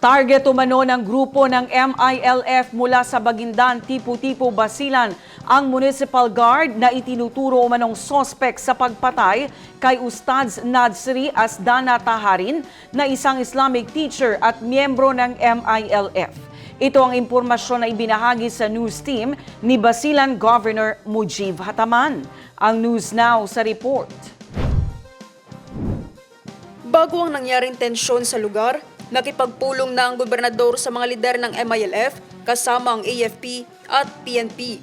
Target umano ng grupo ng MILF mula sa Bagindan, Tipo-Tipo, Basilan ang Municipal Guard na itinuturo umanong sospek sa pagpatay kay Ustads Nadsri Asdana Taharin na isang Islamic teacher at miyembro ng MILF. Ito ang impormasyon na ibinahagi sa news team ni Basilan Governor Mujib Hataman. Ang News Now sa report. Bago ang nangyaring tensyon sa lugar, nakipagpulong na ang gobernador sa mga lider ng MILF kasama ang AFP at PNP.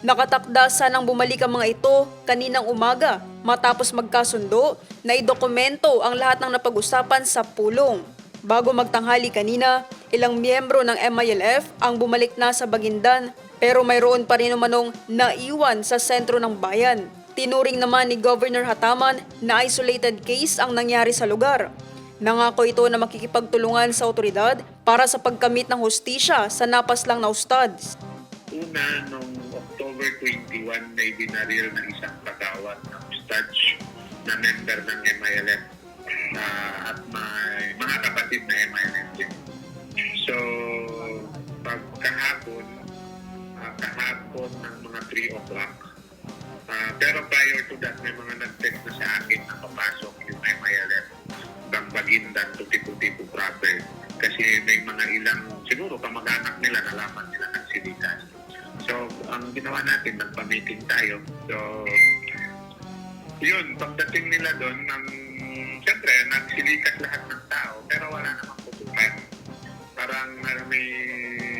Nakatakda sanang bumalik ang mga ito kaninang umaga matapos magkasundo na idokumento ang lahat ng napag-usapan sa pulong. Bago magtanghali kanina, ilang miyembro ng MILF ang bumalik na sa Bagindan pero mayroon pa rin umanong naiwan sa sentro ng bayan. Tinuring naman ni Governor Hataman na isolated case ang nangyari sa lugar. Nangako ito na makikipagtulungan sa otoridad para sa pagkamit ng hustisya sa napaslang na ustads. Una, noong October 21, may binaril ng isang kagawad na ustads na member ng MILF ah, at may siguro kamag-anak nila, nalaman nila ng silitas. So, ang ginawa natin, nagpa-meeting tayo. So, yun, pagdating nila doon, ng, siyempre, nagsilikas lahat ng tao, pero wala namang putukan. Parang uh, may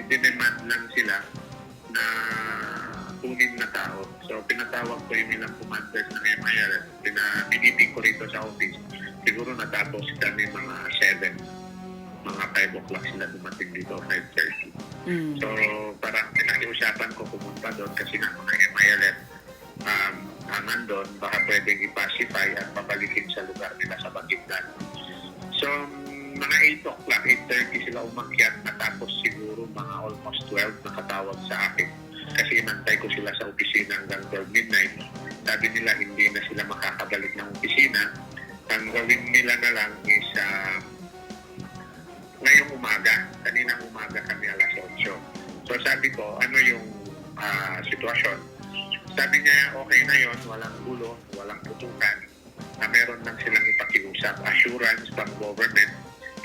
dinemand lang sila na kunin na tao. So, pinatawag ko yung ilang commanders ng MIR. Pina, miniting ko rito sa office. Siguro natapos kami mga 7 mga 5 o'clock sila dumating dito, 5.30. So, parang pinakiusapan ko pumunta doon kasi nga mga MILF um, ang nandun, baka pwedeng ipacify at pabalikin sa lugar nila sa Bagitlan. So, mga 8 o'clock, 8.30 sila umakyat, natapos siguro mga almost 12 nakatawag sa akin. Kasi inantay ko sila sa opisina hanggang 12 midnight. Sabi nila hindi na sila makakabalik ng opisina. Ang gawin nila na lang is uh, ngayong umaga, kaninang umaga kami alas 8. So sabi ko, ano yung ah, sitwasyon? Sabi niya, okay na yon walang gulo, walang putukan, na meron lang silang ipakiusap, assurance from government,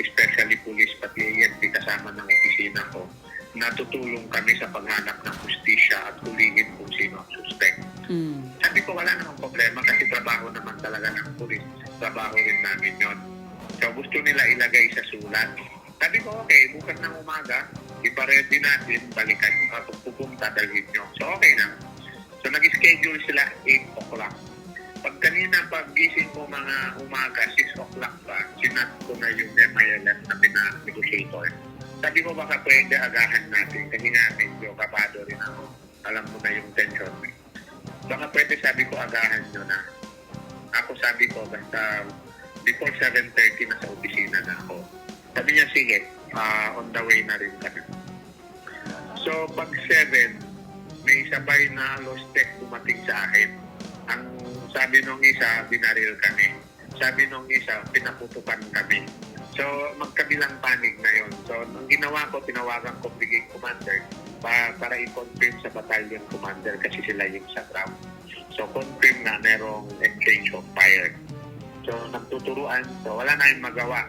especially police pati ANP kasama ng opisina ko, na tutulong kami sa paghanap ng justisya at hulihin kung sino ang suspect. Sabi ko, wala namang problema kasi trabaho naman talaga ng pulis. Trabaho rin namin yon. So gusto nila ilagay sa sulat. Sabi ko, okay, bukas ng umaga, ipaready natin, balikan yung kapag pupunta, dalhin nyo. So okay na. So nag-schedule sila 8 o'clock. Pag kanina, pag gising ko mga umaga, 6 o'clock pa, sinat ko na yung MILF na pina-negotiator. Sabi ko, baka pwede agahan natin. Kasi nga, medyo kapado rin ako. Alam mo na yung tension. Baka pwede sabi ko, agahan nyo na. Ako sabi ko, basta before 7.30 na sa opisina na ako. Sabi niya, sige, ah, on the way na rin kami. So, pag 7, may sabay na lost tech dumating sa akin. Ang sabi nung isa, binaril kami. Sabi nung isa, pinaputukan kami. So, magkabilang panig na yon. So, ang ginawa ko, tinawagan ko brigade commander para, para i-confirm sa battalion commander kasi sila yung sa ground. So, confirm na merong exchange of fire. So, nagtuturuan. So, wala na yung magawa.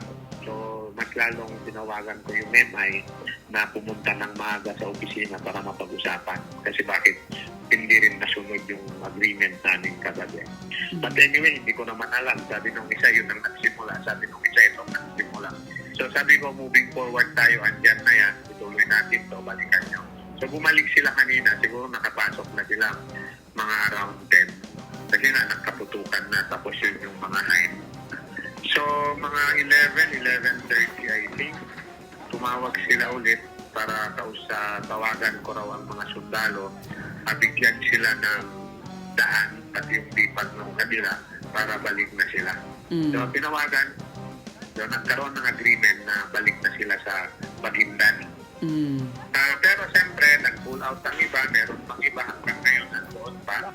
Mas lalong tinawagan ko yung MI na pumunta ng maaga sa opisina para mapag-usapan. Kasi bakit hindi rin nasunod yung agreement namin kagabi. But anyway, hindi ko naman alam. Sabi nung isa, yun ang nagsimula. Sabi nung isa, ito ang nagsimula. So sabi ko, moving forward tayo, andyan na yan. Ituloy natin to, balikan nyo. So bumalik sila kanina. Siguro nakapasok na sila mga around 10. Kasi nga, nagkaputukan na. Tapos yun yung mga 9. So, mga 11, 11.30 I think, tumawag sila ulit para kausa tawagan ko raw ang mga sundalo at bigyan sila ng daan at yung lipat ng kabila para balik na sila. So, tinawagan, so, nagkaroon ng agreement na balik na sila sa Bagindan. Ah, pero siyempre, nag-pull out ang iba, meron pang iba hanggang ngayon nandoon pa.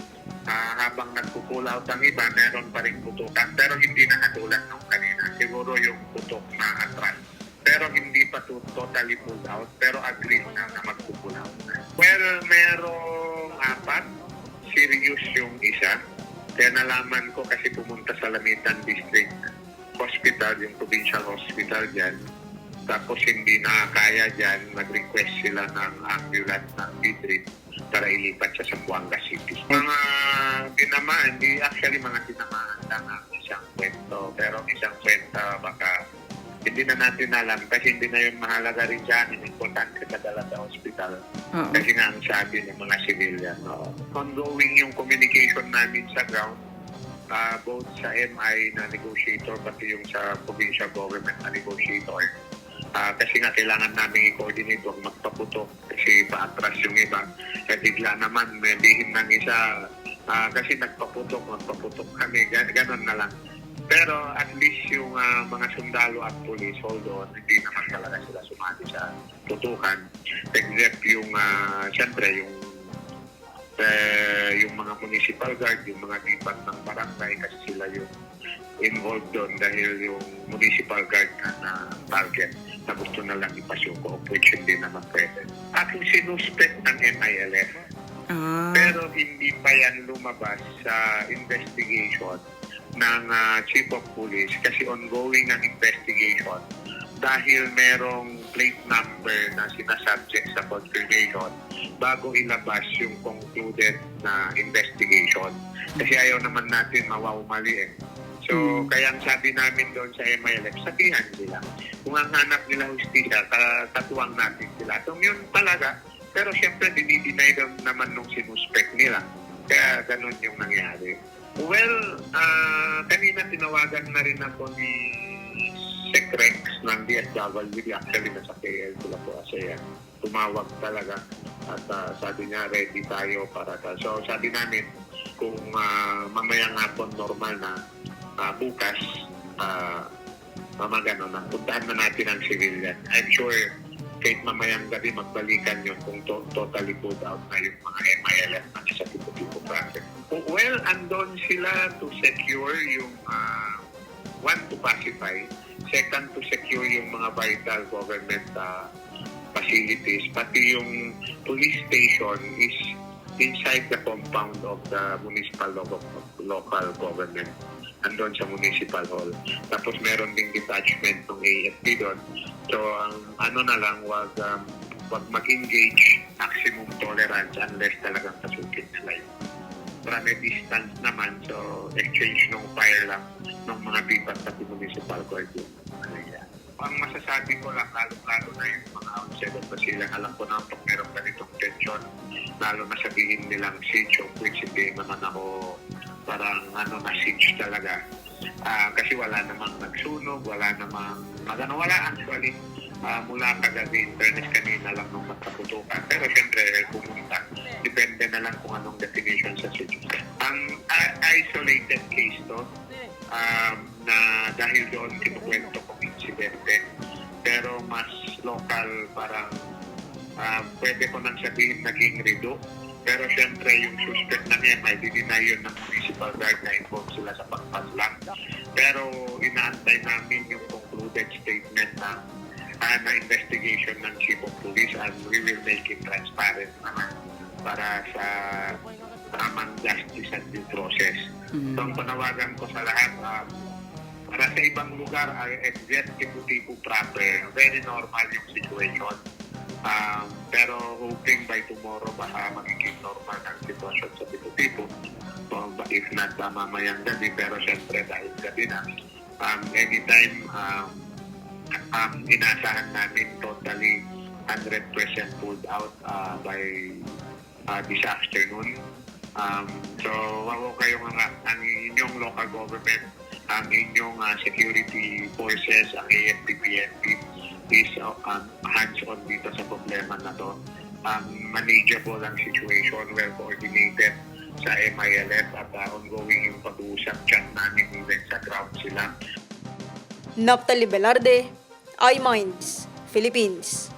Ah, habang nag-pull out ang iba, meron pa rin putukan, pero hindi na katulad nung kanina. Siguro yung putok na atras. Pero hindi pa to- totally pulled out, pero agreed na na out. Well, merong apat, serious yung isa. Kaya nalaman ko kasi pumunta sa Lamitan District Hospital, yung provincial hospital dyan. Tapos hindi na kaya dyan, nag-request sila ng ambulance ng P3 para ilipat siya sa Buanga City. Mga tinamaan, di actually mga tinamaan lang ang isang kwento. Pero ang isang kwento baka hindi na natin alam kasi hindi na yun mahalaga rin sa amin. Importante sa dala sa hospital. Oo. Kasi nga ang sabi ng mga civilian, no? ongoing yung communication namin sa ground, ah, both sa MI na negotiator pati yung sa provincial government na negotiator. Ah, kasi nga kailangan namin i-coordinate huwag magpaputok kasi paatras yung iba. Kaya bigla naman may lihim ng isa ah, kasi nagpaputok, magpaputok kami, gan- ganon na lang. Pero at least yung ah, mga sundalo at police, on, hindi naman talaga sila sumali sa tutukan. Except yung, uh, siyempre, yung eh, yung mga municipal guard, yung mga lipat ng barangay kasi sila yung involved doon dahil yung municipal guard na, na target na gusto na lang ipasuko of which hindi naman pwede. Aking sinuspect ng MILF Ah. pero hindi pa yan lumabas sa investigation ng ah, Chief of Police kasi ongoing ang investigation dahil merong plate number na sinasubject sa confirmation bago ilabas yung concluded na investigation. Kasi ayaw naman natin mawawmali eh. So, kaya ang sabi namin doon sa MILF, sabihan sila. Kung ang hanap nila hustisya, ta- tatuwang natin sila. So, yun talaga. Pero siyempre, dinideny doon naman nung sinuspect nila. Kaya ganun yung nangyari. Well, ah kanina tinawagan na rin ako ni Secrex ng DSWD. Actually, nasa KL sila po kasi yan. Tumawag talaga. At ah, sabi niya, ready tayo para ta. So, sabi namin, kung uh, mamayang hapon normal na ah, bukas, uh, mamagano na, puntahan na natin ang civilian. I'm sure kahit mamayang gabi magbalikan yun kung to- totally put out na yung mga MILF na sa tipo-tipo project. Well, andon sila to secure yung ah, one to pacify, second to secure yung mga vital government ah, facilities, pati yung police station is inside the compound of the municipal local, local government andon sa municipal hall. Tapos meron ding detachment ng AFP doon. So ang ano na lang wag um, wag mag-engage maximum tolerance unless talagang pasukin nila yun. Marami distance naman so exchange ng fire lang ng mga pipas sa municipal court yun. Ang masasabi ko lang, lalo-lalo na yung mga outside of Basilan, alam ko na pag meron ganitong tension, lalo na sabihin nilang of which hindi naman ako parang ano siege talaga. Ah, kasi wala namang nagsunog, wala namang magano wala actually. Ah, mula kagabi, internet kanina lang nung magkaputukan. Pero syempre, pumunta. Depende na lang kung anong definition sa siege. Ang ah, isolated case to, um, na dahil doon kinukwento kong insidente, pero mas local, parang ah, pwede ko nang sabihin naging redo. Pero syempre, yung suspect na deny yun ng guard na involved sila sa pagpaslang. Pero inaantay namin yung concluded statement na ah, na investigation ng Chief of Police and we will make it transparent naman para sa tamang justice and due process. So ang panawagan ko sa lahat, um, para sa ibang lugar, ay except tipo proper, very normal yung situation. Um, pero hoping by tomorrow baka magiging normal ang sitwasyon sa tipo-tipo. So, if not uh, mamayang gabi, pero syempre dahil gabi na, um, anytime um, um, inasahan namin totally 100% pulled out uh, by uh, this afternoon. Um, so, wag kayong mga, ang inyong local government, ang inyong uh, security forces, ang AFP, PNP, is uh, um, hands-on dito sa problema na to. Um, manageable ang situation, well coordinated sa MILF at uh, ongoing yung pag-uusap chat namin even sa ground sila. Naptali Velarde, iMinds, Philippines.